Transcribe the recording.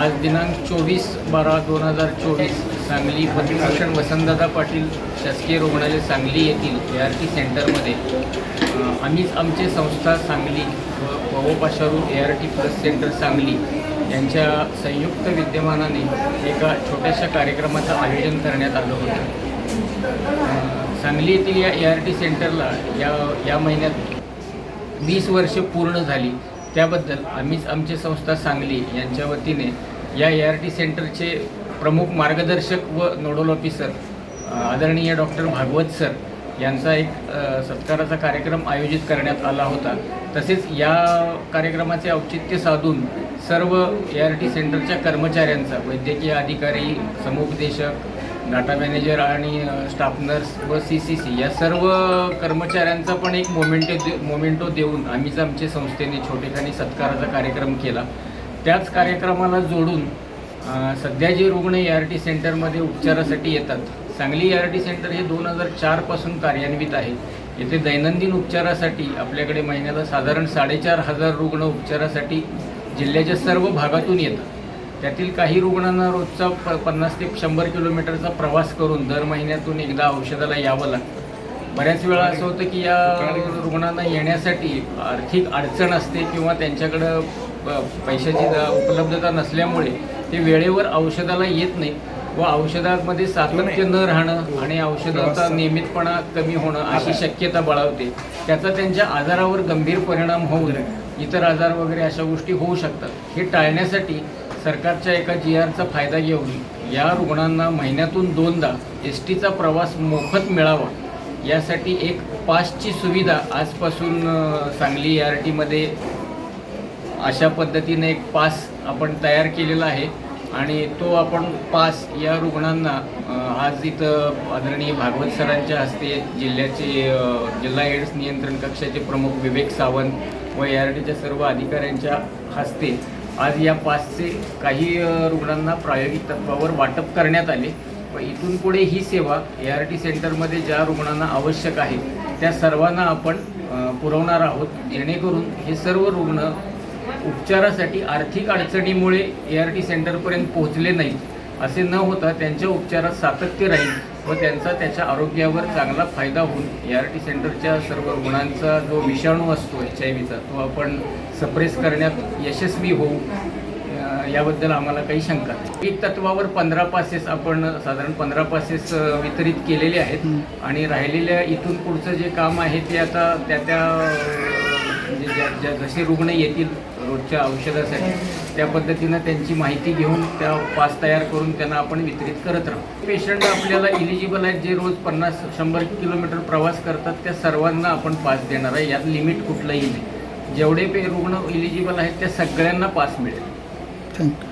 आज दिनांक चोवीस बारा दोन हजार चोवीस सांगली पद्मभूषण वसंतदादा पाटील शासकीय रुग्णालय सांगली येथील ए आर टी सेंटरमध्ये आम्हीच आमचे संस्था सांगली व पवोपाशारू A R T plus centre Sangli यांच्या संयुक्त विद्यमानाने एका छोट्याशा कार्यक्रमाचं आयोजन करण्यात आलं होतं. सांगली येथील या ए आर टी सेंटरला या या महिन्यात वीस वर्ष पूर्ण झाली. त्याबद्दल आम्हीच आमची संस्था सांगली यांच्या वतीने या ए आर टी सेंटरचे प्रमुख मार्गदर्शक व नोडल ऑफिसर आदरणीय डॉक्टर भागवत सर यांचा एक सत्काराचा कार्यक्रम आयोजित करण्यात आला होता. तसेच या कार्यक्रमाचे औचित्य साधून सर्व ए आर टी सेंटरच्या कर्मचाऱ्यांचा वैद्यकीय अधिकारी समुपदेशक डाटा मॅनेजर आणि स्टाफ नर्स व सी सी सी या सर्व कर्मचाऱ्यांचा पण एक मोमेंटो दे मोमेंटो देऊन आम्हीच आमच्या संस्थेने छोटेखानी सत्काराचा कार्यक्रम केला. त्याच कार्यक्रमाला जोडून सध्या जे रुग्ण ए आर टी सेंटरमध्ये उपचारासाठी येतात Sangli A R T centre हे दोन हजार चारपासून कार्यान्वित आहे. येथे दैनंदिन उपचारासाठी आपल्याकडे महिन्याला साधारण साडेचार हजार रुग्ण उपचारासाठी जिल्ह्याच्या सर्व भागातून येतात. त्यातील काही रुग्णांना रोजचा प पन्नास ते शंभर किलोमीटरचा प्रवास करून दर महिन्यातून एकदा औषधाला यावं लागतं. बऱ्याच वेळा असं होतं की या रुग्णांना येण्यासाठी आर्थिक अडचण असते किंवा त्यांच्याकडं पैशाची उपलब्धता नसल्यामुळे ते वेळेवर औषधाला येत नाही व औषधामध्ये सातत्य न राहणं आणि औषधाचा नियमितपणा कमी होणं अशी शक्यता बळावते त्याचा त्यांच्या आजारावर गंभीर परिणाम होऊन इतर आजार वगैरे अशा गोष्टी होऊ शकतात. हे टाळण्यासाठी सरकारच्या एका जी आरचा फायदा घेऊन या रुग्णांना महिन्यातून दोनदा एस टीचा प्रवास मोफत मिळावा. यासाठी एक पासची सुविधा आजपासून सांगली आर टीमध्ये अशा पद्धतीने एक पास आपण तयार केलेला आहे आणि तो आपण पास या रुग्णांना आज इथं आदरणीय भागवत सरांच्या हस्ते जिल्ह्याचे जिल्हा एड्स नियंत्रण कक्षाचे प्रमुख विवेक सावंत व ए आर डीच्या सर्व अधिकाऱ्यांच्या हस्ते आज या पासचे काही रुग्णांना प्रायोगिक तत्वावर वाटप करण्यात आले व इथून पुढे ही सेवा ए आर टी सेंटरमध्ये ज्या रुग्णांना आवश्यक आहे त्या सर्वांना आपण पुरवणार आहोत. जेणेकरून हे सर्व रुग्ण उपचारासाठी आर्थिक अडचणीमुळे ए आर टी सेंटरपर्यंत पोहोचले नाहीत असे न होता त्यांच्या उपचारात सातत्य राहील व त्यांचा त्याच्या आरोग्यावर चांगला फायदा होऊन ए आर टी सेंटरच्या सर्व रुग्णांचा जो विषाणू असतो एच आय व्हीचा तो आपण सप्रेस करण्यात यशस्वी होऊ याबद्दल आम्हाला काही शंका नाही. एक तत्वावर पंधरा पासेस आपण साधारण पंधरा पासेस वितरित केलेले आहेत आणि राहिलेल्या इथून पुढचं जे काम आहे ते आता त्या त्या म्हणजे ज्या ज्या जसे रुग्ण येतील रोजच्या औषधासाठी त्या पद्धतीनं त्यांची माहिती घेऊन त्या पास तयार करून त्यांना आपण वितरित करत राहू. पेशंट आपल्याला इलिजिबल आहेत जे रोज पन्नास शंभर किलोमीटर प्रवास करतात त्या सर्वांना आपण पास देणार आहे. यात लिमिट कुठलंही नाही. जेवढे पे रुग्ण इलिजिबल आहेत त्या सगळ्यांना पास मिळेल. थँक्यू